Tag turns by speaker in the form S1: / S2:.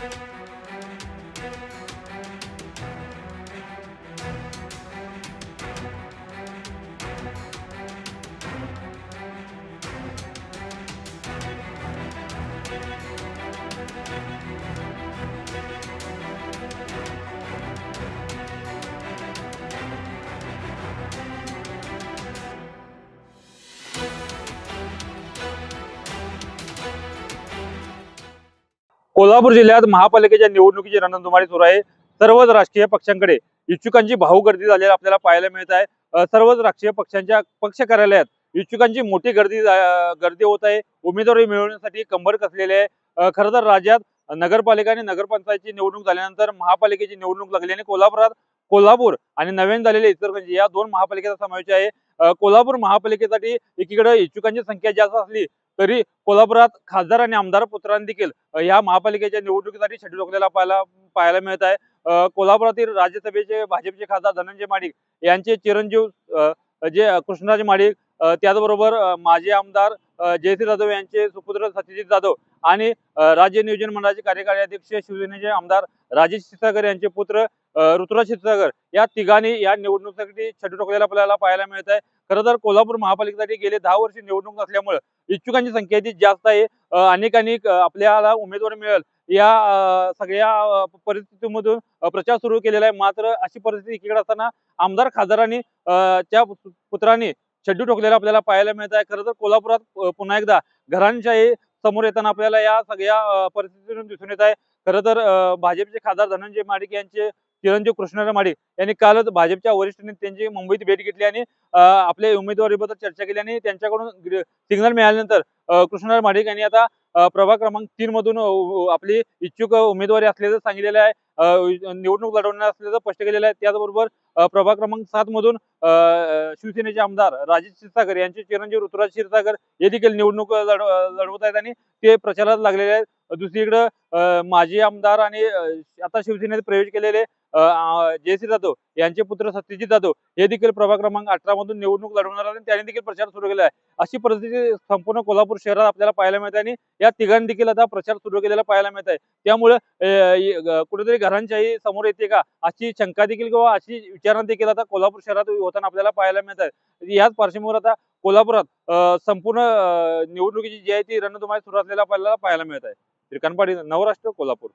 S1: Thank you. Kolhapur जिल्ह्यात महापालिकेच्या निवडणुकीची रणधुमाळी सुरू आहे. सर्वच राजकीय पक्षांकडे इच्छुकांची भाऊ गर्दी झालेली आपल्याला पाहायला मिळत आहे. सर्वच राजकीय पक्षांच्या पक्ष कार्यालयात इच्छुकांची मोठी गर्दी गर्दी होत आहे. उमेदवारी मिळवण्यासाठी कंबर कसलेले आहे. खरं तर राज्यात नगरपालिका आणि नगरपंचायतची निवडणूक झाल्यानंतर महापालिकेची निवडणूक लागली आणि कोल्हापुरात कोल्हापूर आणि नवीन झालेले इचलकरंजी या दोन महापालिकेचा समावेश आहे. कोल्हापूर महापालिकेसाठी एकीकडे इच्छुकांची संख्या जास्त असली तरी कोल्हापुरात खासदार आणि आमदार पुत्रांनी देखील या महापालिकेच्या निवडणुकीसाठी शेड्यूल केलेला पाहायला पाहायला मिळत आहे. कोल्हापुरातील राज्यसभेचे भाजपचे खासदार धनंजय माडिक यांचे चिरंजीव जे कृष्णराज माडिक त्याचबरोबर माजी आमदार अ, जयश्री जाधव यांचे सुपुत्र सत्यजित जाधव आणि राज्य नियोजन मंडळाचे कार्यकारी अध्यक्ष शिवसेनेचे आमदार राजेश सिसागर यांचे पुत्र ऋतुराज चित्रगर या तिघांनी या निवडणुकीसाठी शेड्यूल ठोकलेला आपल्याला पाहायला मिळत आहे खरं तर कोल्हापूर महापालिकेसाठी गेले दहा वर्ष निवडणूक नसल्यामुळे इच्छुकांची संख्या ती जास्त आहे. अनेकांनी आपल्याला उमेदवार मिळेल. या सगळ्या परिस्थितीमधून प्रचार सुरू केलेला आहे. मात्र अशी परिस्थिती एकीकडे असताना आमदार खासदारांनी त्या पुत्रांनी छड्डू ठोकलेला आपल्याला पाहायला मिळत आहे खरं तर कोल्हापुरात पुन्हा एकदा घरांच्याही समोर येताना आपल्याला या सगळ्या परिस्थितीतून दिसून येत आहे. खरं तर भाजपचे खासदार धनंजय माडिक यांचे चिरंजीव कृष्णराव माडिक यांनी कालच भाजपच्या वरिष्ठ नेत्यांची मुंबईत भेट घेतली आणि अ, आपल्या उमेदवारीबद्दल चर्चा केली आणि त्यांच्याकडून सिग्नल मिळाल्यानंतर कृष्णराव माडिक यांनी आता प्रभाग क्रमांक तीन मधून आपली इच्छुक उमेदवारी असल्याचं सांगितलेलं आहे. निवडणूक लढवणार असल्याचं स्पष्ट केलेलं आहे. त्याचबरोबर प्रभाग क्रमांक सात मधून शिवसेनेचे आमदार राजेश क्षीरसागर यांचे चिरंजीव ऋतुराज क्षीरसागर हे देखील निवडणूक लढ लढवत आहेत आणि ते प्रचारात लागलेले आहेत. दुसरीकडं माजी आमदार आणि आता शिवसेनेत प्रवेश केलेले जयश्री जाधव यांचे पुत्र सत्यजित जाधव हे देखील प्रभाग क्रमांक अठरा मधून निवडणूक लढवणार आहेत आणि त्यांनी देखील प्रचार सुरू केला आहे. अशी परिस्थिती संपूर्ण कोल्हापूर शहरात आपल्याला पाहायला मिळते आणि या तिघांनी देखील आता प्रचार सुरू केलेला पाहायला मिळत आहे. त्यामुळे कुठेतरी घरांच्याही समोर येते का? अशी शंका देखील किंवा अशी विचारणा देखील आता कोल्हापूर शहरात होताना आपल्याला पाहायला मिळत आहे. याच पार्श्वभूमीवर आता कोल्हापुरात संपूर्ण निवडणुकीची जी आहे ती रणधुमाई सुरू असलेला आपल्याला पाहायला मिळत आहे. श्रीकांत पाटील नवराष्ट्र कोल्हापूर.